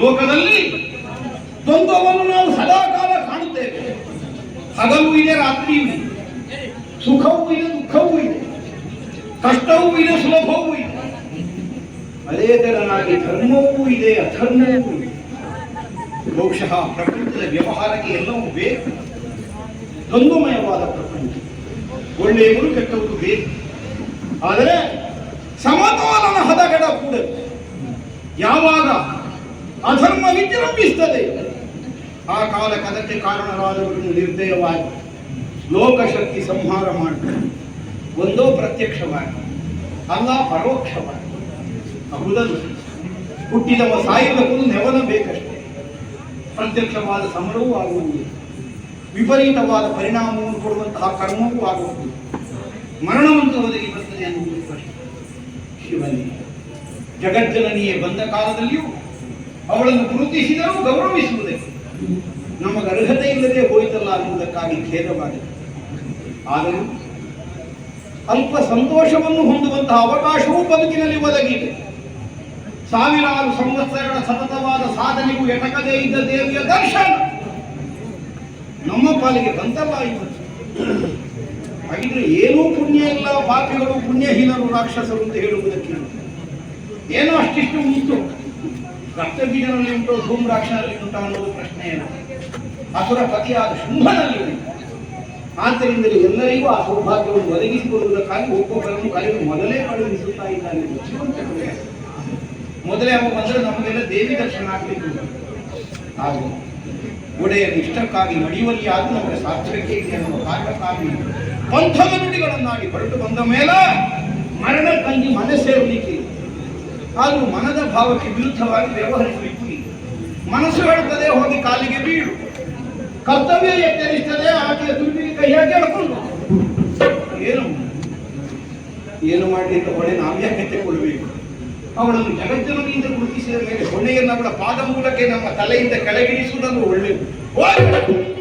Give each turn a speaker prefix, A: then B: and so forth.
A: ಲೋಕದಲ್ಲಿ ದ್ವಂದ್ವವನ್ನು ನಾವು ಸದಾಕಾಲ ಕಾಣುತ್ತೇವೆ. ಹಗಲು ಇದೆ ರಾತ್ರಿಯೂ ಇದೆ. ಸುಖವೂ ಇದೆ, ದುಃಖವೂ ಇದೆ. ಕಷ್ಟವೂ ಇದೆ, ಸುಲಭವೂ ಇದೆ. ಅದೇ ತರನಾಗಿ ಧರ್ಮವೂ ಇದೆ, ಅಧರ್ಮವೂ ಇದೆ. ಬಹುಶಃ ಪ್ರಪಂಚದ ವ್ಯವಹಾರಕ್ಕೆ ಎಲ್ಲವೂ ಬೇಕು. ದ್ವಂದ್ವಮಯವಾದ ಪ್ರಪಂಚ. ಒಳ್ಳೆಯವರು ಕೆಟ್ಟವರು ಬೇಕು. ಆದರೆ ಸಮತೋಲನ ಹದಗಡ ಕೂಡದು ಯಾವಾಗ ಅಧರ್ಮ ವಿಜೃಂಭಿಸ್ತದೆ ಆ ಕಾಲ ಅದಕ್ಕೆ ಕಾರಣರಾದವರನ್ನು ನಿರ್ದಯವಾಗಿ ಲೋಕಶಕ್ತಿ ಸಂಹಾರ ಮಾಡ್ತಾರೆ ಒಂದೋ ಪ್ರತ್ಯಕ್ಷವಾಗಿ, ಅಲ್ಲ ಪರೋಕ್ಷವಾಗಿ. ಹೌದಲ್ಲ? ಹುಟ್ಟಿದವ ಸಾಯುವುದಕ್ಕೂ ನೆವನ ಬೇಕಷ್ಟೇ. ಪ್ರತ್ಯಕ್ಷವಾದ ಸಮರವೂ ಆಗುವುದಿಲ್ಲ. ವಿಪರೀತವಾದ ಪರಿಣಾಮವನ್ನು ಕೊಡುವಂತಹ ಕರ್ಮವೂ ಆಗುವುದಿಲ್ಲ. ಮರಣವಂತೂ ಒದಗಿ ಬರ್ತದೆ ಅನ್ನುವುದು ಪ್ರಶ್ನೆ. ಶಿವನಿಗೆ ಜಗಜ್ಜನನಿಯೇ ಬಂದ ಕಾಲದಲ್ಲಿಯೂ ಅವಳನ್ನು ಗುರುತಿಸಿದರೂ ಗೌರವಿಸುವುದೇ. ನಮಗೆ ಅರ್ಹತೆ ಇಲ್ಲದೆ ಹೋಯಿತಲ್ಲ ಅನ್ನುವುದಕ್ಕಾಗಿ ಖೇದವಾಗಿದೆ. ಆದರೂ ಅಲ್ಪ ಸಂತೋಷವನ್ನು ಹೊಂದುವಂತಹ ಅವಕಾಶವೂ ಬದುಕಿನಲ್ಲಿ ಒದಗಿದೆ. ಸಾವಿರಾರು ಸಂವತ್ಸರಗಳ ಸತತವಾದ ಸಾಧನೆಗೂ ಎಟಕದೇ ಇದ್ದ ದೇವಿಯ ದರ್ಶನ ನಮ್ಮ ಪಾಲಿಗೆ ಬಂತಲ್ಲ ಇವತ್ತು. ಹಾಗಿದ್ರೆ ಏನೂ ಪುಣ್ಯ ಇಲ್ಲ, ಪಾಪಿಗಳು ಪುಣ್ಯಹೀನರು, ರಾಕ್ಷಸರು ಅಂತ ಹೇಳುವುದಕ್ಕೆ ಏನೋ ಅಷ್ಟಿಷ್ಟು ಉಂಟು. ರಕ್ತಬೀಜನಲ್ಲಿ ಉಂಟು, ಧೂಮ್ರಾಕ್ಷನಲ್ಲಿ ಉಂಟು ಅನ್ನೋದು ಪ್ರಶ್ನೆ ಏನು ಅಸುರ ಪತಿಯಾದ ಶುಂಭನಲ್ಲಿ ಉಂಟು. ಆದ್ದರಿಂದ ಎಲ್ಲರಿಗೂ ಆ ಸೌಭಾಗ್ಯವನ್ನು ಒದಗಿಸಿಕೊಳ್ಳುವುದಕ್ಕಾಗಿ ಒಬ್ಬೊಬ್ಬರನ್ನು ಕರೆದು ಮೊದಲೇ ಕಳುಹಿಸುತ್ತಾ ಇದ್ದಾನೆ. ಮೊದಲೇ ಅವ ಬಂದರೆ ನಮಗೆಲ್ಲ ದೇವಿ ದರ್ಶನ ಆಗಬೇಕು ಹಾಗೂ ಒಡೆಯ ಇಷ್ಟಕ್ಕಾಗಿ ನಡೆಯುವಲ್ಲಿ ಆದರೂ ನಮಗೆ ಸಾರ್ಥಕ್ಕೆ ಇದೆ ಅನ್ನುವ ಕಾರಣಕ್ಕಾಗಿ ಪಂಥದ ನುಡಿಗಳನ್ನಾಗಿ ಹೊರಟು ಬಂದ ಮೇಲೆ ಮರಣ ಕಂಜಿ ಮನೆ ಸೇರಲಿಕ್ಕೆ ಹಾಗೂ ಮನದ ಭಾವಕ್ಕೆ ವಿರುದ್ಧವಾಗಿ ವ್ಯವಹರಿಸಬೇಕು ಮನಸ್ಸು ಹೇಳುತ್ತದೆ ಹೋಗಿ ಕಾಲಿಗೆ ಬೀಳು. ಕರ್ತವ್ಯ ಎಚ್ಚರಿಸ್ತದೆ, ಆಕೆಯ ದುಡ್ಡಿಗೆ ಕೈ ಹಾಕಿ ಎಳ್ಕೊಂಡು ಏನು? ಏನು ಮಾಡಿ ಹೊಣೆ ನಾವು ಯಾಕೆ ಅವಳನ್ನು ಜಗಜ್ಜನಿಯಿಂದ ಗುರುತಿಸಿದ ಮೇಲೆ ಹೊಣೆಯನ್ನು ಅವಳ ಪಾದ ಮೂಲಕ್ಕೆ ನಮ್ಮ ತಲೆಯಿಂದ ಕೆಳಗಿಳಿಸುವುದನ್ನು ಒಳ್ಳೆಯದು